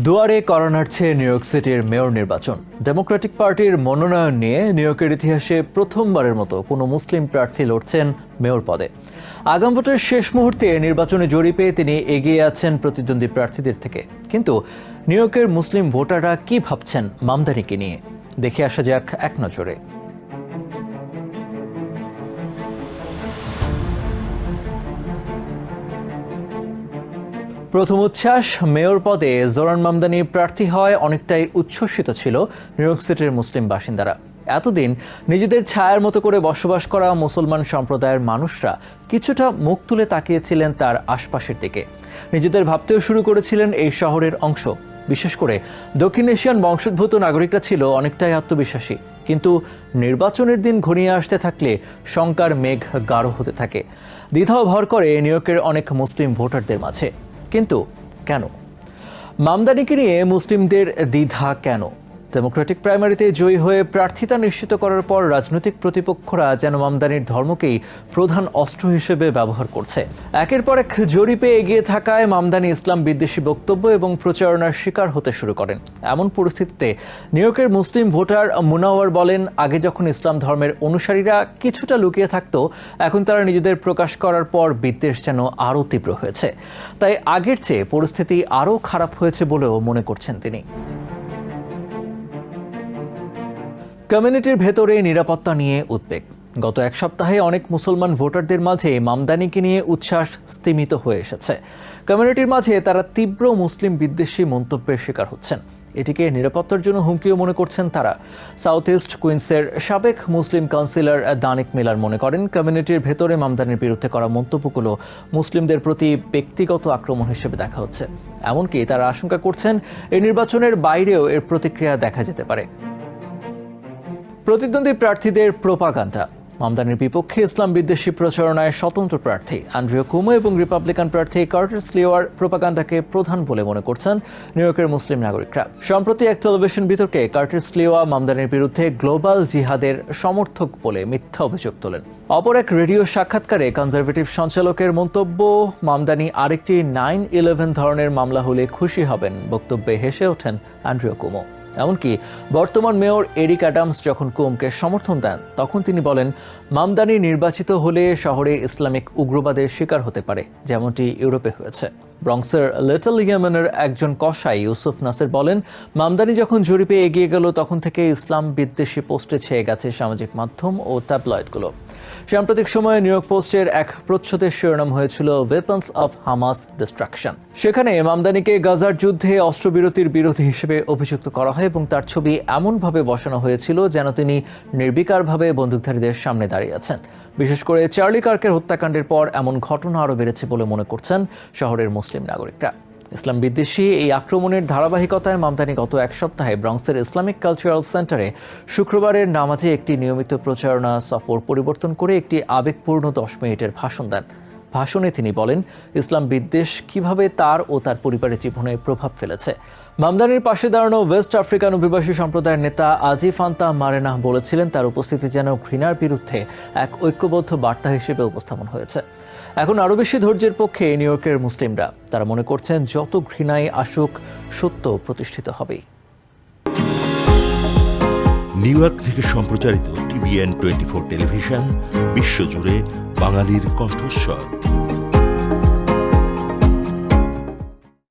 দুয়ারে করা নাড়ছে নিউ ইয়র্ক সিটির মেয়র নির্বাচন। ডেমোক্রেটিক পার্টির মনোনয়ন নিয়ে নিউ ইয়র্কের ইতিহাসে প্রথমবারের মতো কোনো মুসলিম প্রার্থী লড়ছেন মেয়র পদে। আগাম ভোটের শেষ মুহূর্তে নির্বাচনে জরিপে তিনি এগিয়ে আছেন প্রতিদ্বন্দ্বী প্রার্থীদের থেকে। কিন্তু নিউ ইয়র্কের মুসলিম ভোটাররা কি ভাবছেন মামদানিকে নিয়ে? দেখে আসা যাক এক নজরে। প্রথম উচ্ছ্বাস, মেয়র পদে জোরান মামদানি প্রার্থী হওয়ায় অনেকটাই উচ্ছ্বসিত ছিল নিউ ইয়র্ক সিটির মুসলিম বাসিন্দারা। এতদিন নিজেদের ছায়ার মতো করে বসবাস করা মুসলমান সম্প্রদায়ের মানুষরা কিছুটা মুখ তুলে তাকিয়েছিলেন তার আশপাশের দিকে। নিজেদের ভাবতেও শুরু করেছিলেন এই শহরের অংশ। বিশেষ করে দক্ষিণ এশিয়ান বংশোদ্ভূত নাগরিকরা ছিল অনেকটাই আত্মবিশ্বাসী। কিন্তু নির্বাচনের দিন ঘনিয়ে আসতে থাকলে শঙ্কার মেঘ গাঢ় হতে থাকে। দ্বিধাও ভর করে নিউ ইয়র্কের অনেক মুসলিম ভোটারদের মাঝে। কিন্তু কেন? মামদানিকে নিয়ে মুসলিমদের দ্বিধা কেন? ডেমোক্রেটিক প্রাইমারিতে জয়ী হয়ে প্রার্থিতা নিশ্চিত করার পর রাজনৈতিক প্রতিপক্ষরা যেন মামদানির ধর্মকেই প্রধান অস্ত্র হিসেবে ব্যবহার করছে। একের পর এক জরিপে এগিয়ে থাকায় মামদানি ইসলাম বিদ্বেষী বক্তব্য এবং প্রচারণার শিকার হতে শুরু করেন। এমন পরিস্থিতিতে নিউ মুসলিম ভোটার মুনাওয়ার বলেন, আগে যখন ইসলাম ধর্মের অনুসারীরা কিছুটা লুকিয়ে থাকতো, এখন তারা নিজেদের প্রকাশ করার পর বিদ্বেষ যেন আরও তীব্র হয়েছে। তাই আগের চেয়ে পরিস্থিতি আরও খারাপ হয়েছে বলেও মনে করছেন তিনি। কমিউনিটির ভেতরে নিরাপত্তা নিয়ে উদ্বেগ। গত এক সপ্তাহে অনেক মুসলমান ভোটারদের মাঝে মামদানিকে নিয়ে উচ্ছ্বাস স্তিমিত হয়ে এসেছে। কমিউনিটির মাঝে তারা তীব্র মুসলিম বিদ্বেষী মন্তব্যের শিকার হচ্ছেন। এটিকে নিরাপত্তার জন্য হুমকিও মনে করছেন তারা। সাউথ ইস্ট কুইন্সের সাবেক মুসলিম কাউন্সিলর দানিক মিলার মনে করেন, কমিউনিটির ভেতরে মামদানির বিরুদ্ধে করা মন্তব্যগুলো মুসলিমদের প্রতি ব্যক্তিগত আক্রমণ হিসেবে দেখা হচ্ছে। এমনকি তারা আশঙ্কা করছেন এই নির্বাচনের বাইরেও এর প্রতিক্রিয়া দেখা যেতে পারে। প্রতিদ্বন্দ্বী প্রার্থীদের প্রোপাগান্ডা। মামদানির বিপক্ষে ইসলাম বিদ্বেষী প্রচারণায় স্বতন্ত্র প্রার্থী আন্ড্রিও কুমো এবং রিপাবলিকান প্রার্থী কার্টার্স লিওয়ার প্রোপাগান্ডাকে প্রধান বলে মনে করছেন নিউ ইয়র্কের মুসলিম নাগরিকরা। সম্প্রতি এক টেলিভিশন বিতর্কে কার্টার্স লিওয়া মামদানির বিরুদ্ধে গ্লোবাল জিহাদের সমর্থক বলে মিথ্যা অভিযোগ তোলেন। অপর এক রেডিও সাক্ষাৎকারে কনজারভেটিভ সঞ্চালকের মন্তব্য মামদানি আরেকটি নাইন ইলেভেন ধরনের মামলা হলে খুশি হবেন বক্তব্যে হেসে ওঠেন আন্ড্রিও কুমো। এমনকি বর্তমান মেয়র এরিক অ্যাডামস যখন কুমকে সমর্থন দেন, তখন তিনি বলেন, মামদানি নির্বাচিত হলে শহরে ইসলামিক উগ্রবাদের শিকার হতে পারে। যেমনটি ইউরোপে হয়েছে। ব্রংসের লিটল ইয়েমেনের একজন কসাই ইউসুফ নাসের বলেন, মামদানি যখন জরিপে এগিয়ে গেল, তখন থেকে ইসলাম বিদ্বেষী পোস্টে ছেয়ে গেছে সামাজিক মাধ্যম ও ট্যাবলয়েডগুলো। সাম্প্রতিক সময়ে নিউ ইয়র্ক পোস্টের এক প্রচ্ছদের শিরোনাম হয়েছিল ওয়েপন্স অফ হামাস ডিস্ট্রাকশন সেখানে মামদানিকে গাজার যুদ্ধে অস্ত্রবিরতির বিরোধী হিসেবে অভিযুক্ত করা হয় এবং তার ছবি এমনভাবে বসানো হয়েছিল যেন তিনি নির্বিকারভাবে বন্দুকধারীদের সামনে দাঁড়িয়ে আছেন। বিশেষ করে চার্লি কার্কের হত্যাকাণ্ডের পর এমন ঘটনা আরও বেড়েছে বলে মনে করছেন শহরের মুসলিম নাগরিকরা। ইসলাম বিদ্বেষী এই আক্রমণের ধারাবাহিকতায় মামদানি গত এক সপ্তাহে ব্রংসের ইসলামিক কালচারাল সেন্টারে শুক্রবারের নামাজে একটি নিয়মিত প্রচারণা সফর পরিবর্তন করে একটি আবেগপূর্ণ দশ মিনিটের ভাষণ দেন। ভাষণে তিনি বলেন, ইসলাম বিদ্বেষ কীভাবে তার ও তার পরিবারের জীবনে প্রভাব ফেলেছে। মামদানির পাশে দাঁড়ানো ওয়েস্ট আফ্রিকান অভিবাসী সম্প্রদায়ের নেতা আজি ফান্তা মারেনাহ বলেছিলেন, তার উপস্থিতি যেন ঘৃণার বিরুদ্ধে এক ঐক্যবদ্ধ বার্তা হিসেবে উপস্থাপন হয়েছে। এখন আরও বেশি ধৈর্যের পক্ষে নিউ ইয়র্কের মুসলিমরা। তারা মনে করছেন যত ঘৃণায় আসুক, সত্য প্রতিষ্ঠিত হবেই। নিউ ইয়র্ক থেকে সম্প্রচারিত টিভিএন টোয়েন্টি ফোর টেলিভিশন, বিশ্বজুড়ে বাঙালির কণ্ঠস্বর।